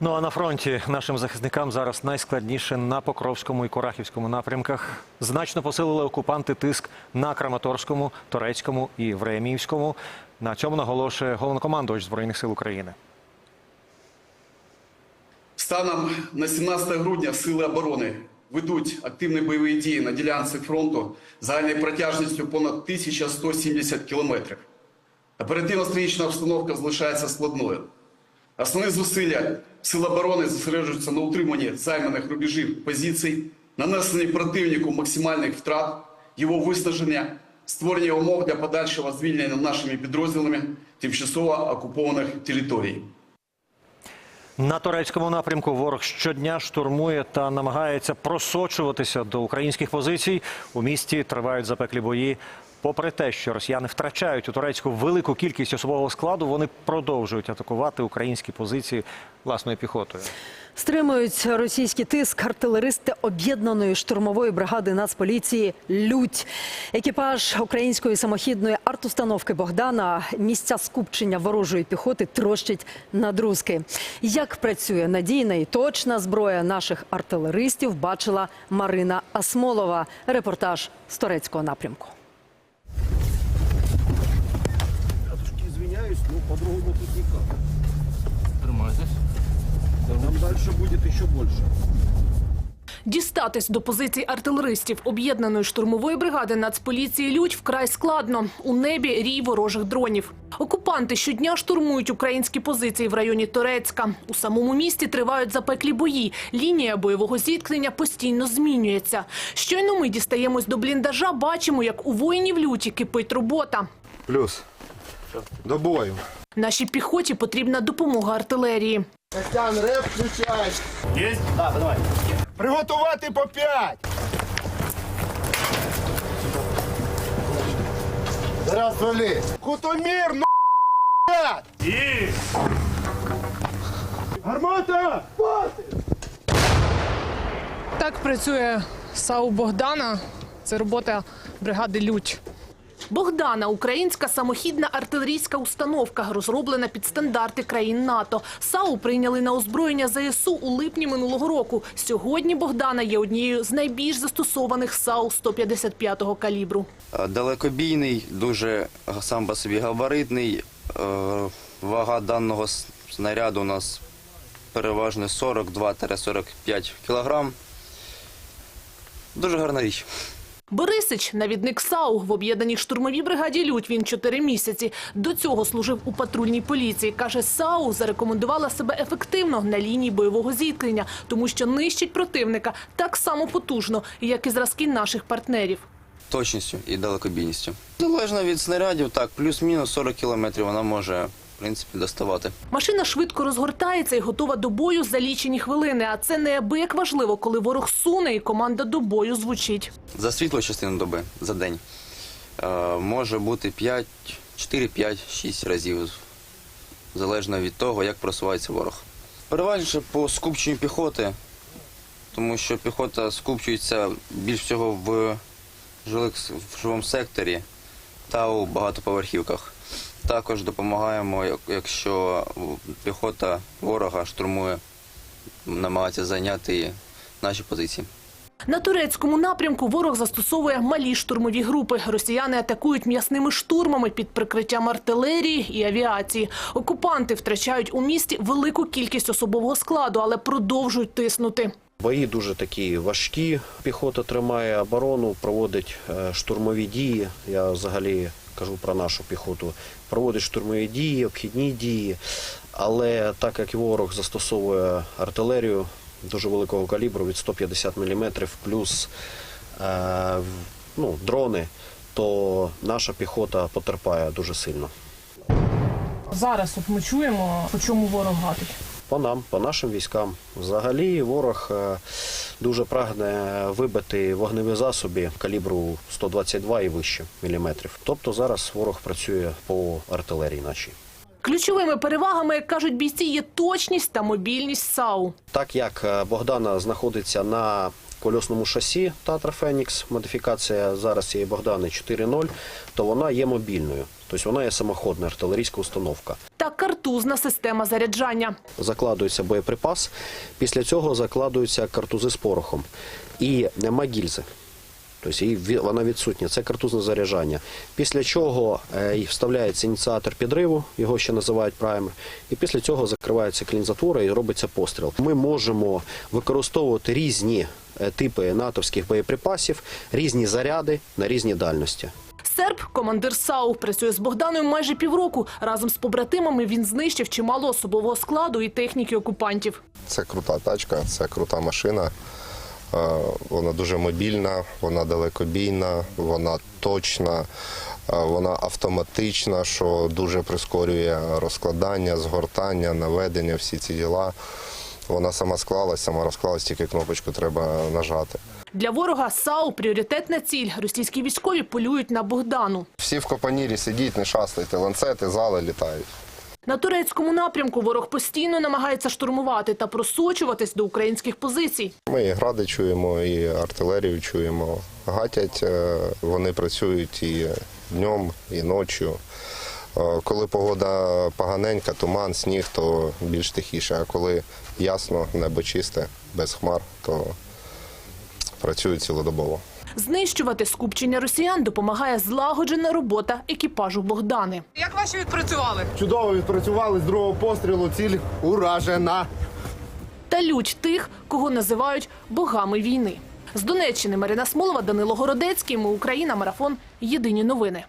Ну а на фронті нашим захисникам зараз найскладніше на Покровському і Курахівському напрямках. Значно посилили окупанти тиск на Краматорському, Торецькому і Времіївському. На цьому наголошує головнокомандувач збройних сил України. Станом на 17 грудня Сили оборони ведуть активні бойові дії на ділянці фронту загальною протяжністю понад 1170 кілометрів. Оперативно-стратегічна обстановка залишається складною. Основні зусилля Сил оборони зосереджуються на утриманні займаних рубежів позицій, нанесенні противнику максимальних втрат, його виснаження, створення умов для подальшого звільнення нашими підрозділами тимчасово окупованих територій. На турецькому напрямку ворог щодня штурмує та намагається просочуватися до українських позицій. У місті тривають запеклі бої. Попри те, що росіяни втрачають у Турецьку велику кількість особового складу, вони продовжують атакувати українські позиції власною піхотою. Стримують російський тиск артилеристи об'єднаної штурмової бригади Нацполіції Лють. Екіпаж української самохідної артустановки Богдана місця скупчення ворожої піхоти трощить на друзки. Як працює надійна і точна зброя наших артилеристів, бачила Марина Асмолова. Репортаж з турецького напрямку. Я трошки извиняюсь, но по-другому тут никак. Тримайтесь. Там дальше будет еще больше. Дістатись до позицій артилеристів об'єднаної штурмової бригади Нацполіції Людь вкрай складно. У небі рій ворожих дронів. Окупанти щодня штурмують українські позиції в районі Торецька. У самому місті тривають запеклі бої. Лінія бойового зіткнення постійно змінюється. Щойно ми дістаємось до бліндажа, бачимо, як у воїнів люті кипить робота. Плюс. До бою. Нашій піхоті потрібна допомога артилерії. Костян, реп включай. Есть? Да, давай. Приготувати по п'ять. Зараз вали. Кутомір, ну п'ять. Гармата! Так працює САУ Богдана. Це робота бригади Лють. Богдана українська самохідна артилерійська установка, розроблена під стандарти країн НАТО. САУ прийняли на озброєння ЗСУ у липні минулого року. Сьогодні Богдана є однією з найбільш застосованих САУ 155-го калібру. Е, Далекобійний, дуже сам по собі габаритний. Е, Вага даного снаряду у нас переважно 42-45 кг. Дуже гарна річ. Борисич, навідник САУ в об'єднаній штурмовій бригаді Людь. Він чотири місяці. До цього служив у патрульній поліції. Каже, САУ зарекомендувала себе ефективно на лінії бойового зіткнення, тому що нищить противника так само потужно, як і зразки наших партнерів. Точністю і далекобійністю. Залежно від снарядів, так, плюс-мінус 40 км вона може, принципі, доставати. Машина швидко розгортається і готова до бою за лічені хвилини. А це неабияк важливо, коли ворог суне і команда до бою звучить. За світло частину доби за день е, може бути 5, 4, 5, 6 разів, залежно від того, як просувається ворог. Переважніше по скупченню піхоти, тому що піхота скупчується більш всього в, жилих, в жилому секторі та у багатоповерхівках. Також допомагаємо, як- якщо піхота ворога штурмує, намагається зайняти наші позиції. На турецькому напрямку ворог застосовує малі штурмові групи. Росіяни атакують м'ясними штурмами під прикриттям артилерії і авіації. Окупанти втрачають у місті велику кількість особового складу, але продовжують тиснути. Бої дуже такі важкі. Піхота тримає оборону, проводить е, штурмові дії. Я взагалі кажу про нашу піхоту. Проводить штурмові дії, обхідні дії. Але так як ворог застосовує артилерію дуже великого калібру від 150 мм плюс е, ну, дрони, то наша піхота потерпає дуже сильно. Зараз от ми чуємо, по чому ворог гатить. По нам, по нашим військам. Взагалі ворог е, дуже прагне вибити вогневі засоби калібру 122 і вище міліметрів. Тобто зараз ворог працює по артилерії нашій. Ключовими перевагами, як кажуть бійці, є точність та мобільність САУ. Так як е, Богдана знаходиться на кольосному шасі Татра Фенікс, модифікація зараз цієї Богдани 4.0, то вона є мобільною. Тобто вона є самоходна артилерійська установка. Та картузна система заряджання. Закладується боєприпас, після цього закладуються картузи з порохом і нема гільзи. Тобто вона відсутня, це картузне заряджання. Після чого е, вставляється ініціатор підриву, його ще називають праймер, і після цього закривається клін затвора і робиться постріл. Ми можемо використовувати різні е, типи натовських боєприпасів, різні заряди на різні дальності. Серб, командир САУ, працює з Богданою майже півроку. Разом з побратимами він знищив чимало особового складу і техніки окупантів. Це крута тачка, це крута машина. Е, Вона дуже мобільна, вона далекобійна, вона точна, е, вона автоматична, що дуже прискорює розкладання, згортання, наведення, всі ці діла. Вона сама склалась, сама розклалась, тільки кнопочку треба нажати. Для ворога САУ пріоритетна ціль. Російські військові полюють на Богдану. Всі в копанірі сидіть, не шастайте, ланцети, зали літають. На турецькому напрямку ворог постійно намагається штурмувати та просочуватись до українських позицій. Ми і гради чуємо, і артилерію чуємо. Гатять, е, вони працюють і днем, і ночі. Е, Коли погода поганенька, туман, сніг, то більш тихіше. А коли ясно, небо чисте, без хмар, то працюють цілодобово. Знищувати скупчення росіян допомагає злагоджена робота екіпажу Богдани. Як ваші відпрацювали? Чудово відпрацювали з другого пострілу, ціль уражена. Та лють тих, кого називають богами війни. З Донеччини Марина Смолова, Данило Городецький. Ми Україна. Марафон. Єдині новини.